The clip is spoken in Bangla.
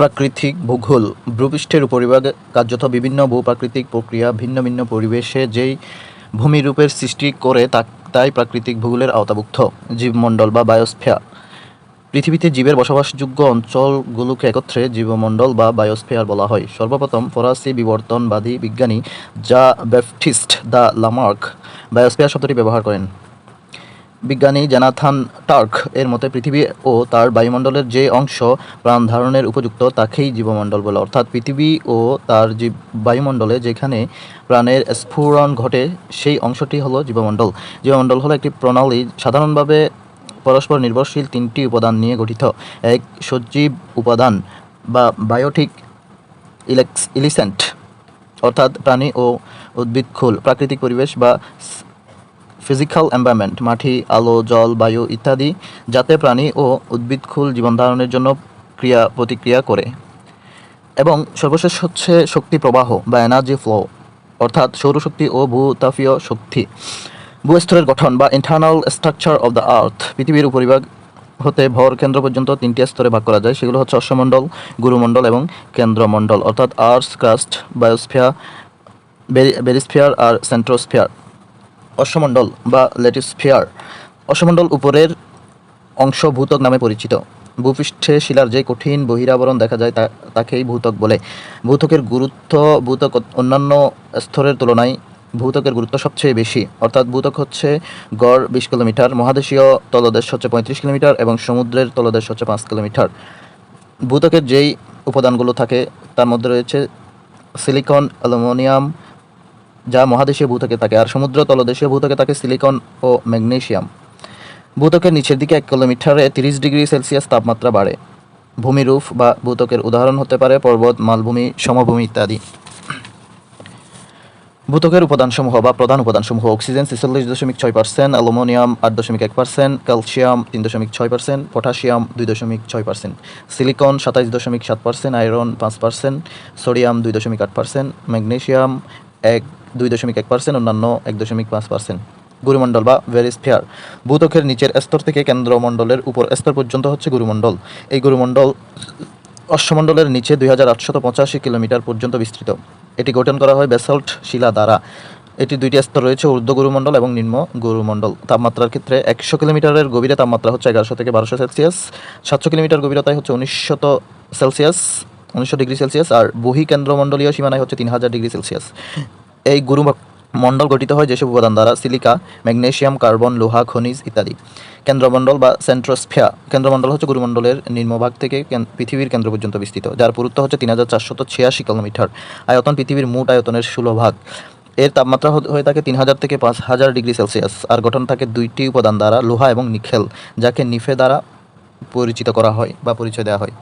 প্রাকৃতিক ভূগোল, ভূপৃষ্ঠের উপরিভাগ কার্যত বিভিন্ন ভূপ্রাকৃতিক প্রক্রিয়া, ভিন্ন ভিন্ন পরিবেশে যেই ভূমিরূপের সৃষ্টি করে তা তাই প্রাকৃতিক ভূগোলের আওতাভুক্ত জীবমণ্ডল বা বায়োস্ফিয়ার পৃথিবীতে জীবের বসবাসযোগ্য অঞ্চলগুলোকে একত্রে জীবমণ্ডল বা বায়োস্ফিয়ার বলা হয়। সর্বপ্রথম ফরাসি বিবর্তনবাদী বিজ্ঞানী যা ব্যাপটিস্ট দ্য লামার্ক বায়োস্ফিয়ার শব্দটি ব্যবহার করেন। বিজ্ঞানী জেনাথান টার্ক এর মতে পৃথিবী ও তার বায়ুমণ্ডলের যে অংশ প্রাণ ধারণের উপযুক্ত, তাকেই জীবমণ্ডল বলে। অর্থাৎ পৃথিবী ও তার জীব বায়ুমণ্ডলে যেখানে প্রাণের স্ফুরণ ঘটে, সেই অংশটি হলো জীবমণ্ডল। জীবমণ্ডল হলো একটি প্রণালী, সাধারণভাবে পরস্পর নির্ভরশীল তিনটি উপাদান নিয়ে গঠিত। এক সজীব উপাদান বা বায়োটিক ইলেক্স ইলিসেন্ট, অর্থাৎ প্রাণী ও উদ্ভিদকুল প্রাকৃতিক পরিবেশ বা ফিজিক্যাল এনভায়রনমেন্ট মাটি, আলো, জল, বায়ু ইত্যাদি যাতে প্রাণী ও উদ্ভিদকুল জীবনধারণের জন্য ক্রিয়া প্রতিক্রিয়া করে। এবং সর্বশেষ হচ্ছে শক্তি প্রবাহ বা এনার্জি ফ্লো অর্থাৎ সৌরশক্তি ও ভূতাপীয় শক্তি। ভূস্তরের গঠন বা internal structure of the earth পৃথিবীর উপরিভাগ হতে ভর কেন্দ্র পর্যন্ত তিনটি স্তরে ভাগ করা যায়। সেগুলো হচ্ছে অশ্বমণ্ডল, গুরুমণ্ডল এবং কেন্দ্রমণ্ডল, অর্থাৎ আর্থ ক্রাস্ট বায়োস্ফিয়ার বেরিস্ফিয়ার আর সেন্ট্রোস্ফিয়ার অশ্বমণ্ডল বা লেটিসফিয়ার অশ্বমণ্ডল উপরের অংশ ভূতক নামে পরিচিত। ভূপৃষ্ঠে শিলার যে কঠিন বহিরাবরণ দেখা যায় তাকেই ভূতক বলে। ভূতকের গুরুত্ব ভূতক অন্যান্য স্তরের তুলনায় ভূতকের গুরুত্ব সবচেয়ে বেশি। অর্থাৎ ভূতক হচ্ছে গড় বিশ কিলোমিটার, মহাদেশীয় তলদেশ হচ্ছে পঁয়ত্রিশ কিলোমিটার এবং সমুদ্রের তলদেশ হচ্ছে পাঁচ কিলোমিটার। ভূতকের যেই উপাদানগুলো থাকে, তার মধ্যে রয়েছে সিলিকন, অ্যালুমিনিয়াম যা মহাদেশীয় ভূতকে থাকে আর সমুদ্র তলদেশীয় ভূতকে থাকে সিলিকন ও ম্যাগনেসিয়াম ভূতকের নিচের দিকে এক কিলোমিটারে তিরিশ ডিগ্রি সেলসিয়াস তাপমাত্রা বাড়ে। ভূমিরূপ বা ভূতকের উদাহরণ হতে পারে পর্বত, মালভূমি, সমভূমি ইত্যাদি। ভূতকের উপাদানসমূহ বা প্রধান উপাদানসমূহ অক্সিজেন ছেচল্লিশ দশমিক ছয় পার্সেন্ট, অ্যালুমিনিয়াম আট দশমিক এক পার্সেন্ট, ক্যালসিয়াম তিন দশমিক ছয় পার্সেন্ট, পটাশিয়াম দুই দশমিক ছয় পার্সেন্ট, সিলিকন সাতাইশ দশমিক সাত পার্সেন্ট, আয়রন পাঁচ পার্সেন্ট, সোডিয়াম দুই দশমিক আট পার্সেন্ট ম্যাগনেসিয়াম এক দুই দশমিক এক পার্সেন্ট অন্যান্য এক দশমিক পাঁচ পার্সেন্ট গুরুমণ্ডল বা ভেরিস্ফিয়ার ভূতকের নিচের স্তর থেকে কেন্দ্রমণ্ডলের উপর স্তর পর্যন্ত হচ্ছে গুরুমণ্ডল। এই গুরুমণ্ডল অশ্বমণ্ডলের নিচে দুই হাজার আটশত পঁচাশি কিলোমিটার পর্যন্ত বিস্তৃত। এটি গঠন করা হয় বেসল্ট শিলা দ্বারা। এটি দুইটি স্তর রয়েছে ঊর্ধ্ব গুরুমণ্ডল এবং নিম্ন গুরুমণ্ডল। তাপমাত্রার ক্ষেত্রে একশো কিলোমিটারের গভীরে তাপমাত্রা হচ্ছে এগারোশো থেকে বারোশো সেলসিয়াস। সাতশো কিলোমিটার গভীরতায় হচ্ছে উনিশশত সেলসিয়াস। উনিশশো ডিগ্রি সেলসিয়াস আর বহি কেন্দ্রমণ্ডলীয় সীমানায় হচ্ছে তিন হাজার ডিগ্রি সেলসিয়াস। এই গুরু মণ্ডল গঠিত হয় যেসব উপাদান দ্বারা সিলিকা, ম্যাগনেসিয়াম, কার্বন, লোহা, খনিজ ইত্যাদি। কেন্দ্রমণ্ডল বা সেন্ট্রোস্ফিয়া কেন্দ্রমণ্ডল হচ্ছে গুরুমণ্ডলের নিম্নভাগ থেকে পৃথিবীর কেন্দ্র পর্যন্ত বিস্তৃত, যার পুরুত্ব হচ্ছে তিন হাজার চারশত ছিয়াশি কিলোমিটার। আয়তন পৃথিবীর মোট আয়তনের ষোলো ভাগ। এর তাপমাত্রা হয়ে থাকে তিন হাজার থেকে পাঁচ হাজার ডিগ্রি সেলসিয়াস আর গঠন থাকে দুইটি উপাদান দ্বারা, লোহা এবং নিখেল, যাকে নিফে দ্বারা পরিচিত করা হয় বা পরিচয় দেওয়া হয়।